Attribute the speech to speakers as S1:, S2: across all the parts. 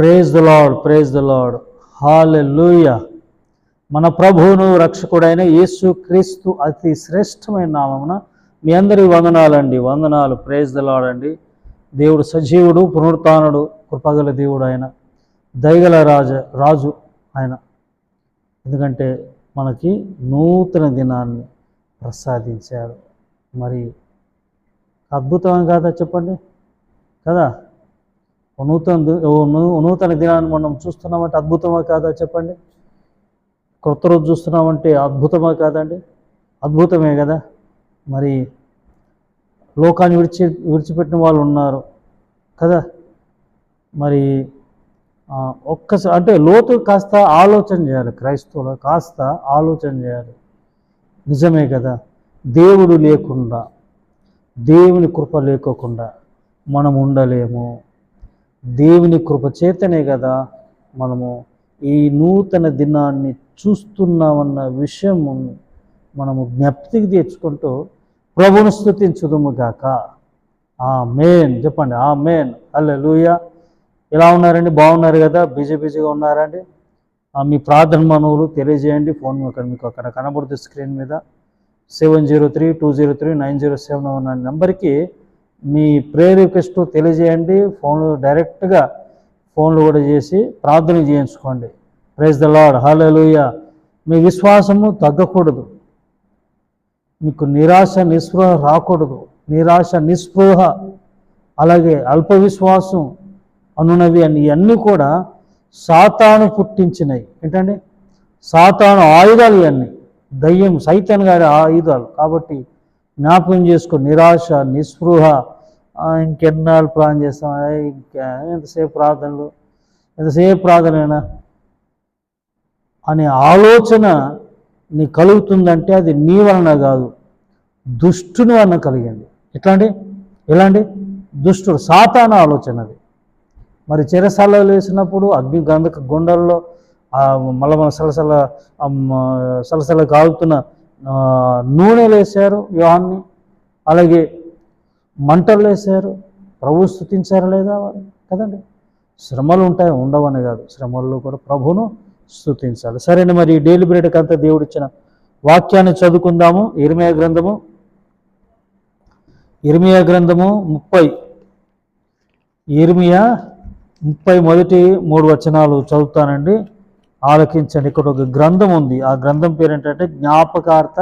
S1: Praise the Lord praise the Lord hallelujah మన ప్రభువును రక్షకుడైన యేసు క్రీస్తు అతి శ్రేష్టమైన నామమున మీ అందరి వందనాలండి. వందనాలు. ప్రేజ్ ద లాడ్ అండి. దేవుడు సజీవుడు పునరుత్నుడు కృపగల దేవుడు ఆయన దయగల రాజ రాజు ఆయన. ఎందుకంటే మనకి నూతన దినాన్ని ప్రసాదించాడు. మరి అద్భుతం కాదా చెప్పండి? కదా? నూతన నూతన దినాన్ని మనం చూస్తున్నామంటే అద్భుతమా కాదా చెప్పండి? కొత్త రోజు చూస్తున్నామంటే అద్భుతమా కాదండి? అద్భుతమే కదా? మరి లోకాన్ని విడిచి విడిచిపెట్టిన వాళ్ళు ఉన్నారు కదా? మరి ఒక్కసారి అంటే లోతు కాస్త ఆలోచన చేయాలి క్రైస్తవులు కాస్త ఆలోచన చేయాలి. నిజమే కదా? దేవుడు లేకుండా దేవుని కృప లేకోకుండా మనం ఉండలేము. దేవుని కృపచేతనే కదా మనము ఈ నూతన దినాన్ని చూస్తున్నామన్న విషయం మనము జ్ఞప్తికి తెచ్చుకుంటూ ప్రభును స్థుతించుదుము గాక. ఆ మేన్ చెప్పండి. ఆ మేన్ అల్లెలూయ ఎలా ఉన్నారండి? బాగున్నారు కదా? బిజీ బిజీగా ఉన్నారండి? మీ ప్రార్థన మనవులు తెలియజేయండి. ఫోన్ అక్కడ మీకు అక్కడ కనబడుతుంది స్క్రీన్ మీద. Seven zero three two zero three nine zero seven one నెంబర్కి మీ ప్రేయర్ రిక్వెస్ట్ తెలియజేయండి. ఫోన్లు డైరెక్ట్గా ఫోన్లు కూడా చేసి ప్రార్థన చేయించుకోండి. ప్రైజ్ ద లాడ్ హాలూయ మీ విశ్వాసము తగ్గకూడదు. మీకు నిరాశ నిస్పృహ రాకూడదు. నిరాశ నిస్పృహ అలాగే అల్ప విశ్వాసం అనునవి అని ఇవన్నీ కూడా సాతాను పుట్టించినవి ఏంటండి? సాతాను ఆయుధాలు ఇవన్నీ. దయ్యం సైతాన్ గారి ఆయుధాలు. కాబట్టి జ్ఞాపకం చేసుకో నిరాశ నిస్పృహ ఇంకెన్నాళ్ళు ప్రార్థన చేస్తాం ఇంకా ఎంతసేపు ప్రార్థనలు ఎంతసేపు ప్రార్థనైనా అనే ఆలోచన నీ కలుగుతుందంటే అది నీ వలన కాదు దుష్టుని వలన కలిగింది. ఎట్లాంటి? ఎలాంటి? దుష్టుడు సాతాన ఆలోచన అది. మరి చెరసాలలో వేసినప్పుడు అగ్ని గంధక గుండల్లో ఆ మన సలసల సలసల కాగుతున్న నూనెలు వేశారు వ్యూహాన్ని అలాగే మంటలు వేశారు ప్రభు స్థుతించారా లేదా వారు? కదండి. శ్రమలు ఉంటాయి ఉండవని కాదు. శ్రమల్లో కూడా ప్రభును స్థుతించాలి సరేనా మరి డైలీ బ్రెడ్కి అంతా దేవుడు ఇచ్చిన వాక్యాన్ని చదువుకుందాము. ఇరిమయ గ్రంథము ఇర్మియా గ్రంథము ముప్పై ఇర్మియా ముప్పై మొదటి మూడు వచనాలు చదువుతానండి. ఆలకించండి ఇక్కడ ఒక గ్రంథం ఉంది. ఆ గ్రంథం పేరు ఏంటంటే జ్ఞాపకార్థ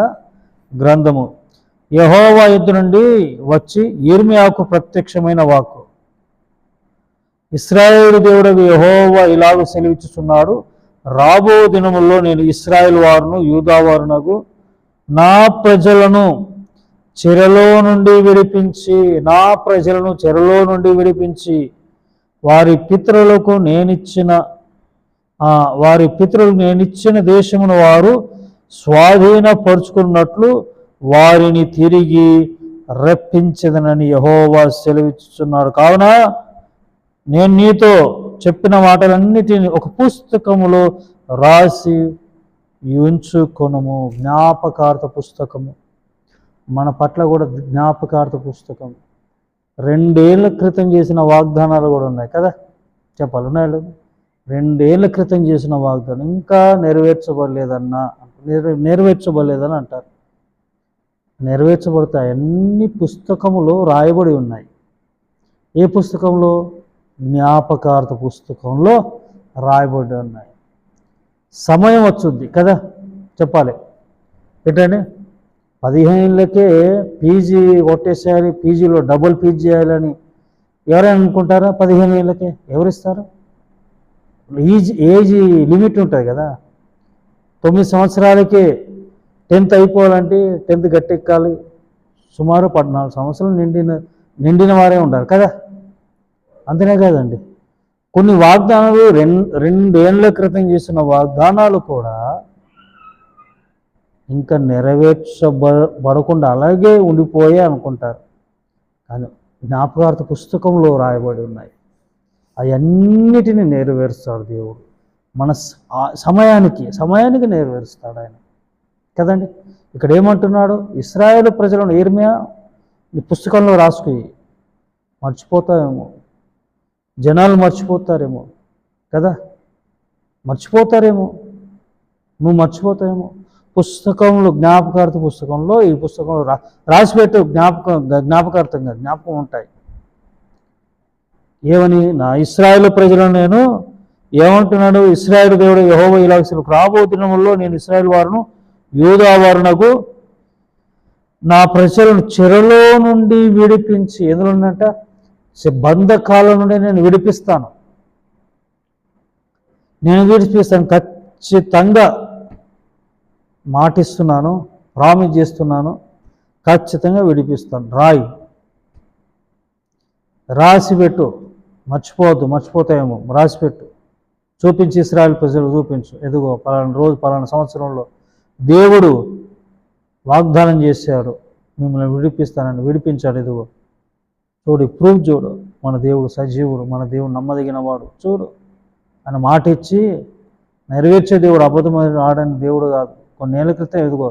S1: గ్రంథము. యహోవా యుద్ధ నుండి వచ్చి ఇర్మియాకు ప్రత్యక్షమైన వాక్కు. ఇస్రాయేల్ దేవుడు యహోవా ఇలాగ సెలవిచ్చుచున్నాడు రాబో దినముల్లో నేను ఇస్రాయేల్ వారును యూదావారునకు నా ప్రజలను చెరలో నుండి విడిపించి నా ప్రజలను చెరలో నుండి విడిపించి వారి పితరులకు నేనిచ్చిన వారి పితరులు నేనిచ్చిన దేశమును వారు స్వాధీనపరుచుకున్నట్లు వారిని తిరిగి రప్పించదనని యహోవా సెలవిచ్చుచున్నాడు. కావున నేను నీతో చెప్పిన మాటలన్నిటిని ఒక పుస్తకములో రాసి ఉంచుకొనము. జ్ఞాపకార్థ పుస్తకము. మన పట్ల కూడా జ్ఞాపకార్థ పుస్తకం. రెండేళ్ళ క్రితం చేసిన వాగ్దానాలు కూడా ఉన్నాయి కదా? చెప్పాలి ఉన్నాయి రెండేళ్ళ క్రితం చేసిన వాగ్దానం ఇంకా నెరవేర్చబడలేదన్నా నెరవేర్చబడలేదని అంటారు. నెరవేర్చబడతాయి అన్ని పుస్తకములో రాయబడి ఉన్నాయి. ఏ పుస్తకంలో? జ్ఞాపకార్థ పుస్తకంలో రాయబడి ఉన్నాయి. సమయం వచ్చుద్ది కదా? చెప్పాలి. ఏంటండి పదిహేనులకే పీజీ కొట్టేసేయాలి పీజీలో డబుల్ పీజీ చేయాలని ఎవరైనా అనుకుంటారా? పదిహేను ఏళ్ళకే ఎవరిస్తారు? ఏజ్ ఏజ్ లిమిట్ ఉంటుంది కదా. తొమ్మిది సంవత్సరాలకే టెన్త్ అయిపోవాలంటే టెన్త్ గట్టెక్కాలి. సుమారు పద్నాలుగు సంవత్సరాలు నిండిన నిండిన వారే ఉండాలి కదా. అంతనే కాదండి. కొన్ని వాగ్దానాలు రెండు రెండేళ్ళ క్రితం చేసిన వాగ్దానాలు కూడా ఇంకా నెరవేర్చబడకుండా అలాగే ఉండిపోయే అనుకుంటారు. కానీ జ్ఞాపకార్థ పుస్తకంలో రాయబడి ఉన్నాయి. అవన్నిటిని నెరవేరుస్తాడు దేవుడు. మన స- ఆ సమయానికి సమయానికి నెరవేరుస్తాడు ఆయన. కదండి? ఇక్కడ ఏమంటున్నాడు? ఇస్రాయేల్ ప్రజలను ఏర్మియా? నీ పుస్తకంలో రాసుకుని మర్చిపోతావేమో? జనాలు మర్చిపోతారేమో? కదా? మర్చిపోతారేమో? నువ్వు మర్చిపోతావేమో? పుస్తకంలో జ్ఞాపకార్థ పుస్తకంలో ఈ పుస్తకంలో రా రాసిపెట్టు జ్ఞాపకం జ్ఞాపకార్థంగా జ్ఞాపకం ఉంటాయి. ఏమని? నా ఇస్రాయేల్ ప్రజలను నేను ఏమంటున్నాడు? ఇస్రాయేల్ దేవుడు యహోవ ఇలా రాబో దినముల్లో నేను ఇస్రాయేల్ వారును యూదా వారునకు నా ప్రజలను చెరలో నుండి విడిపించి ఎందులో ఉన్నట్ట బంధకాల నుండి నేను విడిపిస్తాను. నేను విడిపిస్తాను. ఖచ్చితంగా మాటిస్తున్నాను ప్రామిస్ చేస్తున్నాను ఖచ్చితంగా విడిపిస్తాను. రాయి. రాసిపెట్టు. మర్చిపోవద్దు మర్చిపోతాయేమో. రాసిపెట్టు చూపించి ఇస్రాయల్ ప్రజలు చూపించు. ఎదుగో పలానా రోజు పలానా సంవత్సరంలో దేవుడు వాగ్దానం చేశాడు. మిమ్మల్ని విడిపిస్తానని విడిపించాడు ఎదుగో. చూడు ప్రూఫ్ చూడు. మన దేవుడు సజీవుడు మన దేవుడు నమ్మదగిన వాడు. చూడు. అని మాట ఇచ్చి నెరవేర్చే దేవుడు అబద్ధమైన ఆడని దేవుడు కాదు. కొన్నేళ్ళ క్రితం ఎదుగో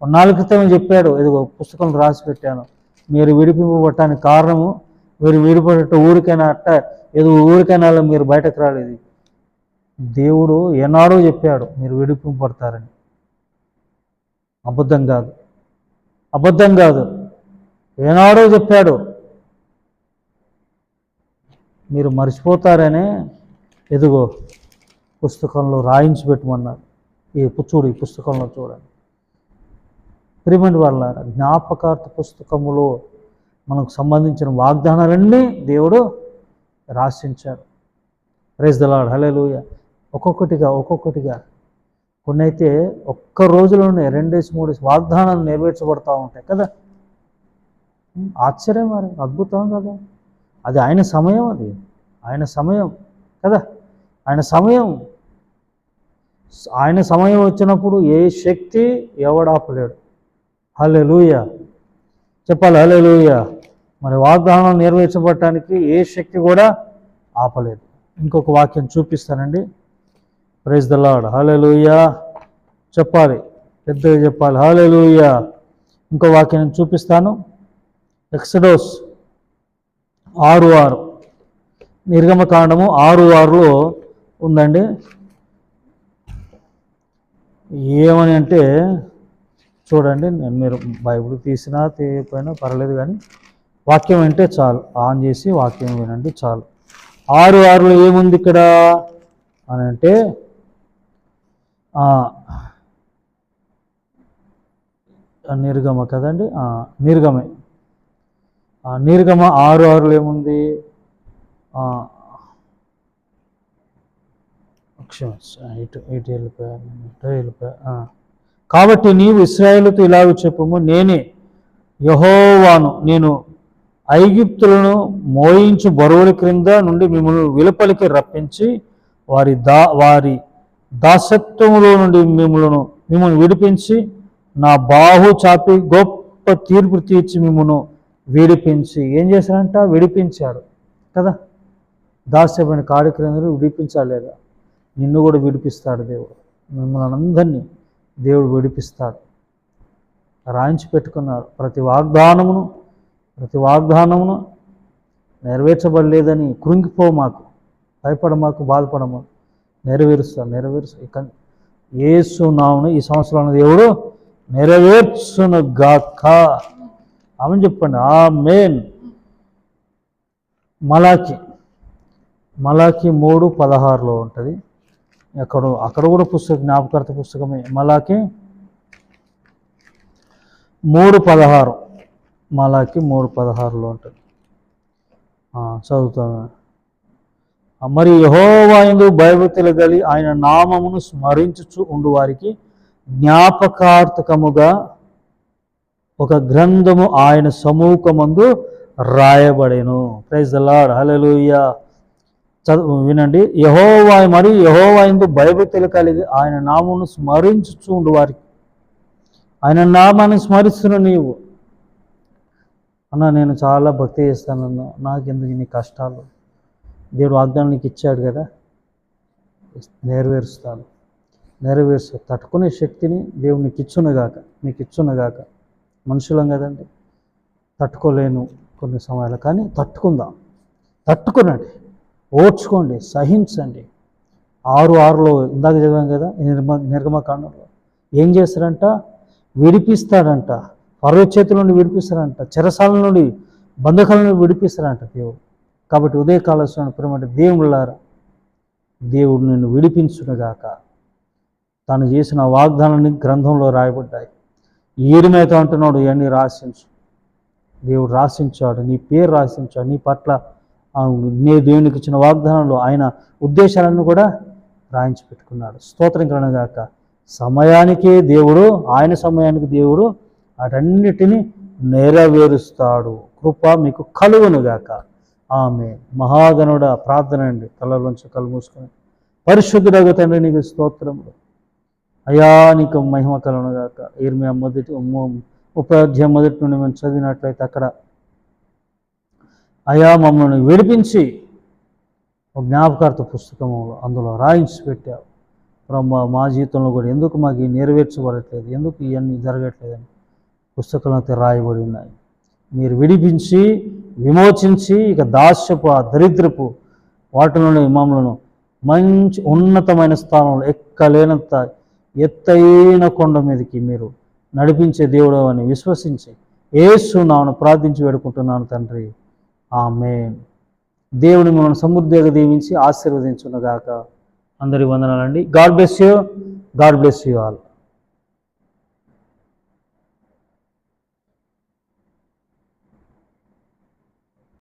S1: కొన్నాళ్ళ క్రితం చెప్పాడు. ఎదుగో పుస్తకం రాసి పెట్టాను. మీరు విడిపింపబట్టడానికి కారణము మీరు విడిపడట ఊరికైనా అట్ట ఏదో ఊరికైనా మీరు బయటకు రాలేదు. దేవుడు ఏనాడో చెప్పాడు మీరు విడిపింపడతారని అబద్ధం కాదు. అబద్ధం కాదు. ఏనాడో చెప్పాడు. మీరు మర్చిపోతారనే ఎదుగో పుస్తకంలో రాయించి పెట్టమన్నారు. ఈ చూడు ఈ పుస్తకంలో చూడండి. ప్రిమెంట్ వాళ్ళ జ్ఞాపకార్థ పుస్తకములో మనకు సంబంధించిన వాగ్దానాలన్నీ దేవుడు రాసించాడు ప్రైజ్ దలాడు హలేలుయ ఒక్కొక్కటిగా ఒక్కొక్కటిగా. కొన్ని అయితే ఒక్క రోజులోనే రెండేసి మూడేసి వాగ్దానాలు నెరవేర్చబడతా ఉంటాయి కదా? ఆశ్చర్యం మరి అద్భుతం కదా? అది ఆయన సమయం అది. ఆయన సమయం కదా? ఆయన సమయం. ఆయన సమయం వచ్చినప్పుడు ఏ శక్తి ఎవడాపలేడు. హలే లూయ చెప్పాలి హలే లూయ మరి వాగ్దానం నెరవేర్చబడటానికి ఏ శక్తి కూడా ఆపలేదు. ఇంకొక వాక్యం చూపిస్తానండి. ప్రైజ్ ద లాడ్ లూయ చెప్పాలి. పెద్దగా చెప్పాలి. హలే ఇంకో వాక్యం నేను చూపిస్తాను. ఎక్సడోస్ ఆరు ఆరు. నిర్గమకాండము ఆరు ఆరులో ఉందండి. ఏమని అంటే చూడండి నేను మీరు బైబుల్ తీసినా తీయకపోయినా పర్లేదు కానీ వాక్యం అంటే చాలు. ఆన్ చేసి వాక్యం వినండి చాలు. ఆరు ఆరులో ఏముంది ఇక్కడ? అని అంటే నిర్గమ కదండి? నిర్గమే. నిర్గమ ఆరు ఆరులో ఏముంది? ఇటు ఇటు వెళ్ళిపోయాను ఇటు వెళ్ళిపోయా కాబట్టి నీవు ఇస్రాయేల్తో ఇలాగ చెప్పము నేనే యహోవాను నేను ఐగిప్తులను మోయించు బరువుల క్రింద నుండి మిమ్మల్ని విలుపలికి రప్పించి వారి దా వారి దాసత్వములో నుండి మిమ్మల్ని మిమ్మల్ని విడిపించి నా బాహు చాపి గొప్ప తీర్పు తీర్చి మిమ్మను విడిపించి ఏం చేశారంట? విడిపించాడు కదా? దాస్యమైన కార్యక్రమంలో విడిపించలేదా నిన్ను కూడా విడిపిస్తాడు దేవుడు. మిమ్మల్ని అందరినీ దేవుడు విడిపిస్తాడు. రాయించి పెట్టుకున్నాడు ప్రతి వాగ్దానమును ప్రతి వాగ్దానమును నెరవేర్చబడలేదని కృంగిపో మాకు భయపడ మాకు బాధపడము నెరవేరుస్తాడు నెరవేరుస్తా ఇక ఏసు ఈ ఈ అనేది దేవుడు నెరవేర్చును గాక ఆమె చెప్పండి. ఆ మెయిన్ మలాకి మలాకి మూడు పదహారులో ఉంటుంది. అక్కడ అక్కడ కూడా పుస్తకం జ్ఞాపకార్థ పుస్తకమే. మలాకి మూడు పదహారు. మలాకి మూడు పదహారులో ఉంటుంది. చదువుతాను మరి యహోవాయందు భయభక్తులు గలి ఆయన నామమును స్మరించుచు ఉండు వారికి జ్ఞాపకార్థకముగా ఒక గ్రంథము ఆయన సమూహమందు రాయబడేను. ప్రైజ్ ద హలలుయ చదువు వినండి. యహోవా మరి యహోవా ఎందు భయభక్తులు కలిగి ఆయన నామమును స్మరించుచు ఉండు వారికి. ఆయన నామాన్ని స్మరిస్తున్న నీవు. అన్న నేను చాలా భక్తి చేస్తానన్నా నాకెందుకు ఇన్ని కష్టాలు? దేవుడు వాగ్దానం నీకు ఇచ్చాడు కదా? నెరవేరుస్తాను. నెరవేరుస్తా. తట్టుకునే శక్తిని దేవుడు నీకు ఇచ్చునగాక నీకు ఇచ్చునగాక మనుషులం కదండి. తట్టుకోలేను కొన్ని సమయాలు. కానీ తట్టుకుందాం. తట్టుకునండి. ఓర్చుకోండి. సహించండి. ఆరు ఆరులో ఇందాక చదివాం కదా నిర్మ నిర్గమకాండంలో. ఏం చేస్తారంట విడిపిస్తాడంట. పర్వ చేతుల నుండి విడిపిస్తారంట చెరసాల నుండి బంధకాల నుండి విడిపిస్తారంట దేవుడు. కాబట్టి ఉదయకాల ప్రేమ దేవుళ్ళారా దేవుడు నిన్ను విడిపించునుగాక. తాను చేసిన వాగ్దానాన్ని గ్రంథంలో రాయబడ్డాయి. ఏడుమేత అంటున్నాడు ఇవన్నీ రాసించు. దేవుడు రాసించాడు నీ పేరు రాసించాడు నీ పట్ల నే నీ దేవునికి ఇచ్చిన వాగ్దానంలో ఆయన ఉద్దేశాలను కూడా రాయించి పెట్టుకున్నాడు. స్తోత్రం కలనగాక సమయానికే దేవుడు ఆయన సమయానికి దేవుడు వాటన్నిటిని నెరవేరుస్తాడు. కృప మీకు కలుగునుగాక ఆమె మహాగణుడ ప్రార్థన అండి. తలలోంచి కళ్ళు మూసుకొని. పరిశుద్ధుడగు తండ్రి నీకు స్తోత్రములు. అయా నీకు మహిమ కలుగునుగాక ఇర్మియా మొదటి ఉపాధ్యాయ మొదటి నుండి మేము చదివినట్లయితే అక్కడ అయా మమ్మల్ని విడిపించి జ్ఞాపకార్థ పుస్తకంలో అందులో రాయించి పెట్టావు. బ్రహ్మ మా జీవితంలో కూడా ఎందుకు మాకు నెరవేర్చబడట్లేదు? ఎందుకు ఇవన్నీ జరగట్లేదని? పుస్తకంలో అయితే రాయబడి ఉన్నాయి. మీరు విడిపించి విమోచించి ఇక దాస్యపు ఆ దరిద్రపు వాటిలోని మమ్మలను మంచి ఉన్నతమైన స్థానంలో ఎక్కలేనంత ఎత్తైన కొండ మీదకి మీరు నడిపించే దేవుడు అని విశ్వసించి ఏసు నాను ప్రార్థించి వేడుకుంటున్నాను తండ్రి. ఆమె దేవుని మిమ్మల్ని సమృద్ధిగా దీవించి ఆశీర్వదించునుగాక. అందరి వందనాలండి. God bless you. God bless you all.